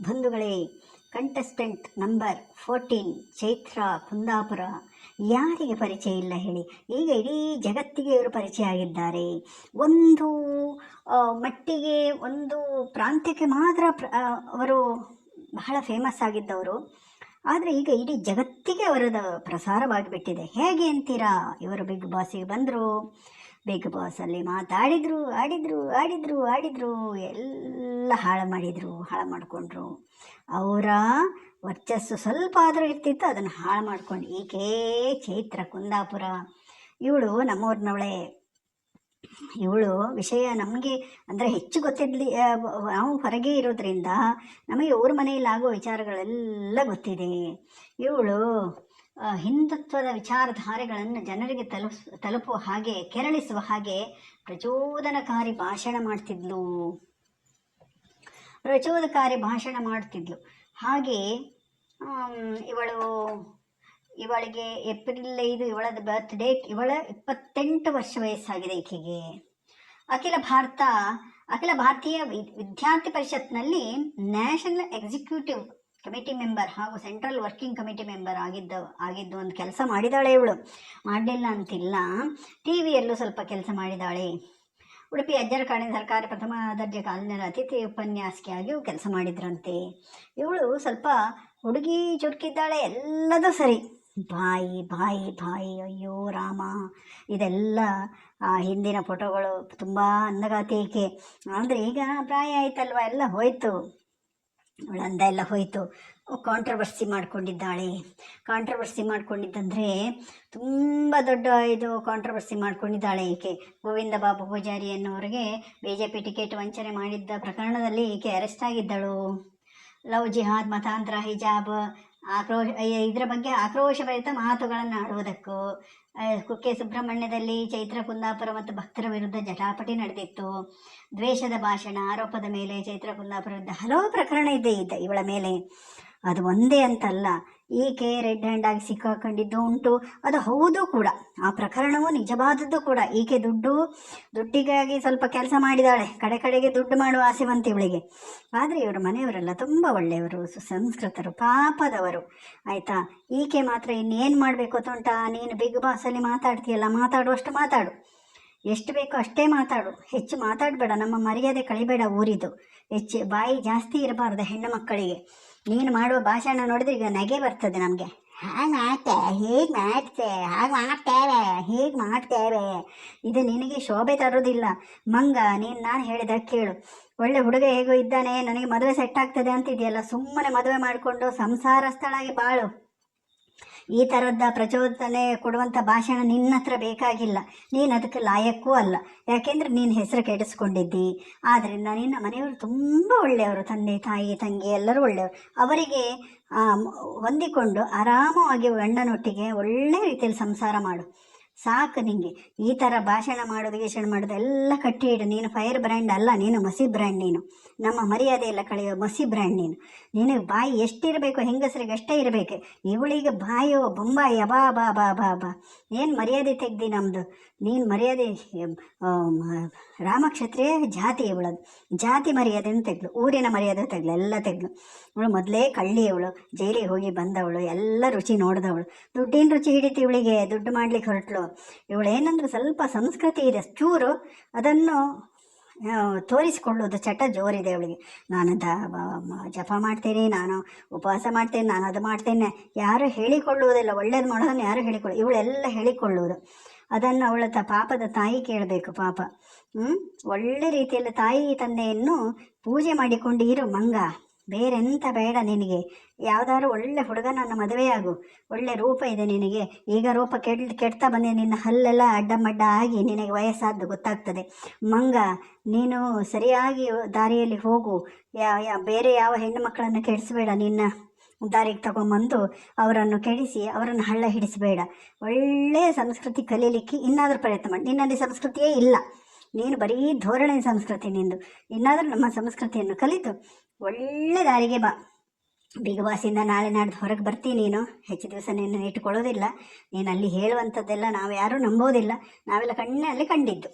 ಬಂಧುಗಳೇ contestant number fourteen Chaitra Kundapura. ಯಾರಿಗೆ ಪರಿಚಯ ಇಲ್ಲ ಹೇಳಿ. ಈಗ ಇಡೀ ಜಗತ್ತಿಗೆ ಇವರು ಪರಿಚಯ ಆಗಿದ್ದಾರೆ. ಒಂದು ಮಟ್ಟಿಗೆ ಒಂದು ಪ್ರಾಂತ್ಯಕ್ಕೆ ಮಾತ್ರ ಅವರು ಬಹಳ ಫೇಮಸ್ ಆಗಿದ್ದವರು. ಆದರೆ ಈಗ ಇಡೀ ಜಗತ್ತಿಗೆ ಅವರದ ಪ್ರಸಾರವಾಗಿಬಿಟ್ಟಿದೆ. ಹೇಗೆ ಅಂತೀರಾ? ಇವರು ಬಿಗ್ ಬಾಸಿಗೆ ಬಂದರು. ಬಿಗ್ ಬಾಸಲ್ಲಿ ಮಾತಾಡಿದರು, ಆಡಿದರು ಆಡಿದರು ಆಡಿದರು, ಎಲ್ಲ ಹಾಳು ಮಾಡಿದರು, ಹಾಳು ಮಾಡಿಕೊಂಡ್ರು. ಅವರ ವರ್ಚಸ್ಸು ಸ್ವಲ್ಪ ಆದರೂ ಇರ್ತಿತ್ತು, ಅದನ್ನು ಹಾಳು ಮಾಡ್ಕೊಂಡು ಈಕೆ ಚೈತ್ರ, ಕುಂದಾಪುರ. ಇವಳು ನಮ್ಮೂರಿನವಳೆ. ಇವಳು ವಿಷಯ ನಮಗೆ ಅಂದರೆ ಹೆಚ್ಚು ಗೊತ್ತಿದ್ಲಿ ನಾವು ಹೊರಗೆ ಇರೋದ್ರಿಂದ ನಮಗೆ ಊರ ಮನೆಯಲ್ಲಿ ಆಗೋ ವಿಚಾರಗಳೆಲ್ಲ ಗೊತ್ತಿದೆ. ಇವಳು ಹಿಂದುತ್ವದ ವಿಚಾರಧಾರೆಗಳನ್ನು ಜನರಿಗೆ ತಲುಪಿಸ್, ತಲುಪುವ ಹಾಗೆ, ಕೆರಳಿಸುವ ಹಾಗೆ ಪ್ರಚೋದನಕಾರಿ ಭಾಷಣ ಮಾಡ್ತಿದ್ಲು. ಪ್ರಚೋದಕಾರಿ ಭಾಷಣ ಮಾಡ್ತಿದ್ಲು. ಹಾಗೆ ಇವಳು, ಇವಳಿಗೆ ಏಪ್ರಿಲ್ ಐದು ಇವಳದ ಬರ್ತ್ ಡೇಟ್ ಇವಳ ಇಪ್ಪತ್ತೆಂಟು ವರ್ಷ ವಯಸ್ಸಾಗಿದೆ ಈಕೆಗೆ. ಅಖಿಲ ಭಾರತ, ಅಖಿಲ ಭಾರತೀಯ ವಿದ್ಯಾರ್ಥಿ ಪರಿಷತ್ನಲ್ಲಿ ನ್ಯಾಷನಲ್ ಎಕ್ಸಿಕ್ಯೂಟಿವ್ ಕಮಿಟಿ ಮೆಂಬರ್ ಹಾಗೂ ಸೆಂಟ್ರಲ್ ವರ್ಕಿಂಗ್ ಕಮಿಟಿ ಮೆಂಬರ್ ಆಗಿದ್ದ, ಆಗಿದ್ದು ಒಂದು ಕೆಲಸ ಮಾಡಿದಾಳೆ ಇವಳು. ಮಾಡಲಿಲ್ಲ ಅಂತಿಲ್ಲ. ಟಿ ವಿಯಲ್ಲೂ ಸ್ವಲ್ಪ ಕೆಲಸ ಮಾಡಿದಾಳೆ. ಉಡುಪಿ ಅಜ್ಜರ ಕಾಣೆ ಸರ್ಕಾರಿ ಪ್ರಥಮ ದರ್ಜೆ ಕಾಲೇಜಿನ ಅತಿಥಿ ಉಪನ್ಯಾಸಕಿಯಾಗಿಯೂ ಕೆಲಸ ಮಾಡಿದ್ರಂತೆ. ಇವಳು ಸ್ವಲ್ಪ ಹುಡುಗಿ ಚುರುಕಿದ್ದಾಳೆ, ಎಲ್ಲದೂ ಸರಿ. ಬಾಯಿ ಬಾಯಿ ಬಾಯಿ, ಅಯ್ಯೋ ರಾಮ. ಇದೆಲ್ಲ, ಆ, ಹಿಂದಿನ ಫೋಟೋಗಳು ತುಂಬ ಅಂದಗಾತಿ ಈಕೆ ಆದರೆ ಈಗ ಪ್ರಾಯ ಆಯ್ತಲ್ವ? ಎಲ್ಲ ಹೋಯ್ತು. ಅವಳ ಅಂದ, ಎಲ್ಲ ಹೋಯಿತು. ಕಾಂಟ್ರವರ್ಸಿ ಮಾಡ್ಕೊಂಡಿದ್ದಾಳೆ. ಕಾಂಟ್ರವರ್ಸಿ ಮಾಡ್ಕೊಂಡಿದ್ದಂದ್ರೆ ತುಂಬ ದೊಡ್ಡ ಇದು ಕಾಂಟ್ರವರ್ಸಿ ಮಾಡ್ಕೊಂಡಿದ್ದಾಳೆ ಈಕೆ. ಗೋವಿಂದ ಬಾಬು ಪೂಜಾರಿ ಅನ್ನೋರಿಗೆ ಬಿ ಜೆ ಪಿ ಟಿಕೆಟ್ ವಂಚನೆ ಮಾಡಿದ್ದ ಪ್ರಕರಣದಲ್ಲಿ ಈಕೆ ಅರೆಸ್ಟ್ ಆಗಿದ್ದಳು. ಲವ್ ಜಿಹಾದ್ ಮತಾಂತರ ಹಿಜಾಬ್, ಆಕ್ರೋಶ ಇದರ ಬಗ್ಗೆ ಆಕ್ರೋಶಭರಿತ ಮಾತುಗಳನ್ನು ಆಡುವುದಕ್ಕೂ ಕುಕ್ಕೆ ಸುಬ್ರಹ್ಮಣ್ಯದಲ್ಲಿ ಚೈತ್ರ ಕುಂದಾಪುರ ಮತ್ತು ಭಕ್ತರ ವಿರುದ್ಧ ಜಟಾಪಟಿ ನಡೆದಿತ್ತು. ದ್ವೇಷದ ಭಾಷಣ, ಆರೋಪದ ಮೇಲೆ ಚೈತ್ರ ಕುಂದಾಪುರ ವಿರುದ್ಧ ಹಲವು ಪ್ರಕರಣ ಇದೆ ಇದ್ದ ಇವಳ ಮೇಲೆ. ಅದು ಒಂದೇ ಅಂತಲ್ಲ. ಈಕೆ ರೆಡ್ ಹ್ಯಾಂಡ್ ಆಗಿ ಸಿಕ್ಕಾಕೊಂಡಿದ್ದು ಉಂಟು? ಅದು ಹೌದು ಕೂಡ. ಆ ಪ್ರಕರಣವು ನಿಜವಾದದ್ದು ಕೂಡ. ಈಕೆ ದುಡ್ಡು? ದುಡ್ಡಿಗಾಗಿ ಸ್ವಲ್ಪ ಕೆಲಸ ಮಾಡಿದಾಳೆ. ಕಡೆ ಕಡೆಗೆ ದುಡ್ಡು ಮಾಡುವ ಆಸೆ ಇವಳಿಗೆ. ಆದರೆ ಇವರು ಮನೆಯವರೆಲ್ಲ ತುಂಬ ಒಳ್ಳೆಯವರು, ಸುಸಂಸ್ಕೃತರು, ಪಾಪದವರು. ಆಯಿತಾ? ಈಕೆ ಮಾತ್ರ ಇನ್ನೇನು ಮಾಡಬೇಕು ಉಂಟಾ ನೀನು ಬಿಗ್ ಬಾಸಲ್ಲಿ ಮಾತಾಡ್ತೀಯಲ್ಲ, ಮಾತಾಡುವಷ್ಟು ಮಾತಾಡು. ಎಷ್ಟು ಬೇಕೋ ಅಷ್ಟೇ ಮಾತಾಡು. ಹೆಚ್ಚು ಮಾತಾಡಬೇಡ. ನಮ್ಮ ಮರ್ಯಾದೆ ಕಳಿಬೇಡ ಊರಿದು. ಹೆಚ್ಚು ಬಾಯಿ ಜಾಸ್ತಿ ಇರಬಾರ್ದು ಹೆಣ್ಣು ಮಕ್ಕಳಿಗೆ. ನೀನು ಮಾಡುವ ಭಾಷಣ ನೋಡಿದ್ರೆ ಈಗ ನಗೆ ಬರ್ತದೆ ನಮಗೆ. ಹಾಗೆ ಮಾಡ್ತೆ, ಹೀಗೆ ಮಾಡ್ತೆ, ಹಾಗೆ ಮಾಡ್ತೇವೆ, ಹೀಗೆ ಮಾಡ್ತೇವೆ. ಇದು ನಿನಗೆ ಶೋಭೆ ತರೋದಿಲ್ಲ ಮಂಗ, ನೀನು ನಾನು ಹೇಳಿದ ಕೇಳು. ಒಳ್ಳೆ ಹುಡುಗ ಹೇಗೋ ಇದ್ದಾನೆ, ನನಗೆ ಮದುವೆ ಸೆಟ್ ಆಗ್ತದೆ ಅಂತಿದೆಯಲ್ಲ, ಸುಮ್ಮನೆ ಮದುವೆ ಮಾಡಿಕೊಂಡು ಸಂಸಾರಸ್ಥಳಾಗಿ ಬಾಳು. ಈ ಥರದ ಪ್ರಚೋದನೆ ಕೊಡುವಂಥ ಭಾಷಣ ನಿನ್ನ ಹತ್ರ ಬೇಕಾಗಿಲ್ಲ. ನೀನು ಅದಕ್ಕೆ ಲಾಯಕ್ಕೂ ಅಲ್ಲ. ಯಾಕೆಂದರೆ ನೀನು ಹೆಸರು ಕೆಡಿಸ್ಕೊಂಡಿದ್ದಿ. ಆದ್ದರಿಂದ ನಿನ್ನ ಮನೆಯವರು ತುಂಬ ಒಳ್ಳೆಯವರು. ತಂದೆ, ತಾಯಿ, ತಂಗಿ ಎಲ್ಲರೂ ಒಳ್ಳೆಯವರು. ಅವರಿಗೆ ಹೊಂದಿಕೊಂಡು ಆರಾಮವಾಗಿ ಗಂಡನೊಟ್ಟಿಗೆ ಒಳ್ಳೆ ರೀತಿಯಲ್ಲಿ ಸಂಸಾರ ಮಾಡು. ಸಾಕು ನಿಂಗೆ. ಈ ಥರ ಭಾಷಣ ಮಾಡೋದು ಗೀಷಣ ಮಾಡೋದು ಎಲ್ಲ ಕಟ್ಟಿ ಇಡು. ನೀನು ಫೈರ್ ಬ್ರ್ಯಾಂಡ್ ಅಲ್ಲ, ನೀನು ಮಸಿ ಬ್ರ್ಯಾಂಡ್ ನೀನು. ನಮ್ಮ ಮರ್ಯಾದೆ ಎಲ್ಲ ಕಳೆಯೋ ಮಸಿ ಬ್ರ್ಯಾಂಡ್ ನೀನು. ನಿನಗೆ ಬಾಯಿ ಎಷ್ಟಿರಬೇಕು, ಹೆಂಗಸರಿಗೆ ಅಷ್ಟೇ ಇರಬೇಕು. ಇವಳಿಗೆ ಬಾಯೋ ಬೊಂಬಾಯಿ ಬಾ ಬಾ ಬಾ ಬಾ ಬಾ. ಏನು ಮರ್ಯಾದೆ ತೆಗ್ದಿ ನಮ್ಮದು ನೀನು ಮರ್ಯಾದೆ ರಾಮಕ್ಷತ್ರಿಯ ಜಾತಿ ಇವಳದು ಜಾತಿ ಮರ್ಯಾದೆನೂ ತೆಗ್ಲು ಊರಿನ ಮರ್ಯಾದೆ ತೆಗ್ಲು ಎಲ್ಲ ತೆಗ್ಲು ಇವಳು ಮೊದಲೇ ಕಳ್ಳಿ ಇವಳು ಜೈಲಿಗೆ ಹೋಗಿ ಬಂದವಳು. ಎಲ್ಲ ರುಚಿ ನೋಡಿದವಳು. ದುಡ್ಡಿನ ರುಚಿ ಹಿಡಿತಿ ಇವಳಿಗೆ? ದುಡ್ಡು ಮಾಡ್ಲಿಕ್ಕೆ ಹೊರಟ್ಲು ಇವಳು ಏನಂದ್ರೆ ಸ್ವಲ್ಪ ಸಂಸ್ಕೃತಿ ಇದೆ, ಚೂರು ಅದನ್ನು ತೋರಿಸಿಕೊಳ್ಳೋದು ಚಟ ಜೋರಿದೆ ಅವಳಿಗೆ. ನಾನು ದ ಜಪ ಮಾಡ್ತೇನೆ, ನಾನು ಉಪವಾಸ ಮಾಡ್ತೇನೆ, ನಾನು ಅದು ಮಾಡ್ತೇನೆ. ಯಾರು ಹೇಳಿಕೊಳ್ಳುವುದಿಲ್ಲ, ಒಳ್ಳೇದು ಮಾಡೋದನ್ನು ಯಾರು ಹೇಳಿಕೊಳ್ಳ ಇವಳೆಲ್ಲ ಹೇಳಿಕೊಳ್ಳುವುದು. ಅದನ್ನು ಅವಳ ತ, ಪಾಪದ ತಾಯಿ ಕೇಳಬೇಕು ಪಾಪ. ಒಳ್ಳೆ ರೀತಿಯಲ್ಲಿ ತಾಯಿ ತಂದೆಯನ್ನು ಪೂಜೆ ಮಾಡಿಕೊಂಡು ಇರು ಮಂಗ. ಬೇರೆಂತ ಬೇಡ ನಿನಗೆ. ಯಾವುದಾದ್ರೂ ಒಳ್ಳೆ ಹುಡುಗ ನನ್ನ ಮದುವೆಯಾಗು. ಒಳ್ಳೆ ರೂಪ ಇದೆ ನಿನಗೆ. ಈಗ ರೂಪ ಕೆಡ್, ಕೆಡ್ತಾ ಬಂದೆ. ನಿನ್ನ ಹಲ್ಲೆಲ್ಲ ಅಡ್ಡಮಡ್ಡ ಆಗಿ ನಿನಗೆ ವಯಸ್ಸಾದ್ದು ಗೊತ್ತಾಗ್ತದೆ. ಮಂಗ, ನೀನು ಸರಿಯಾಗಿ ದಾರಿಯಲ್ಲಿ ಹೋಗು. ಯಾ ಯಾ, ಬೇರೆ ಯಾವ ಹೆಣ್ಣು ಮಕ್ಕಳನ್ನು ಕೆಡಿಸಬೇಡ. ನಿನ್ನ ದಾರಿಗೆ ತಗೊಂಬಂದು ಅವರನ್ನು ಕೆಡಿಸಿ ಅವರನ್ನು ಹಳ್ಳ ಹಿಡಿಸಬೇಡ. ಒಳ್ಳೆಯ ಸಂಸ್ಕೃತಿ ಕಲೀಲಿಕ್ಕೆ ಇನ್ನಾದರೂ ಪ್ರಯತ್ನ ಮಾಡಿ. ನಿನ್ನಲ್ಲಿ ಸಂಸ್ಕೃತಿಯೇ ಇಲ್ಲ. ನೀನು ಬರೀ ಧೋರಣೆ ಸಂಸ್ಕೃತಿ ನಿಂದು. ಇನ್ನಾದರೂ ನಮ್ಮ ಸಂಸ್ಕೃತಿಯನ್ನು ಕಲಿತು ಒಳ್ಳೆ ದಾರಿಗೆ ಬಾ. ಬಿಗ್ ಬಾಸಿಂದ ನಾಳೆ ನಾಡ್ದು ಹೊರಗೆ ಬರ್ತೀನಿ ನೀನು. ಹೆಚ್ಚು ದಿವಸ ನಿನ್ನ ಇಟ್ಕೊಳ್ಳೋದಿಲ್ಲ. ನೀನು ಅಲ್ಲಿ ಹೇಳುವಂಥದ್ದೆಲ್ಲ ನಾವು ಯಾರೂ ನಂಬೋದಿಲ್ಲ. ನಾವೆಲ್ಲ ಕಣ್ಣಲ್ಲಿ ಕಂಡಿದ್ದು.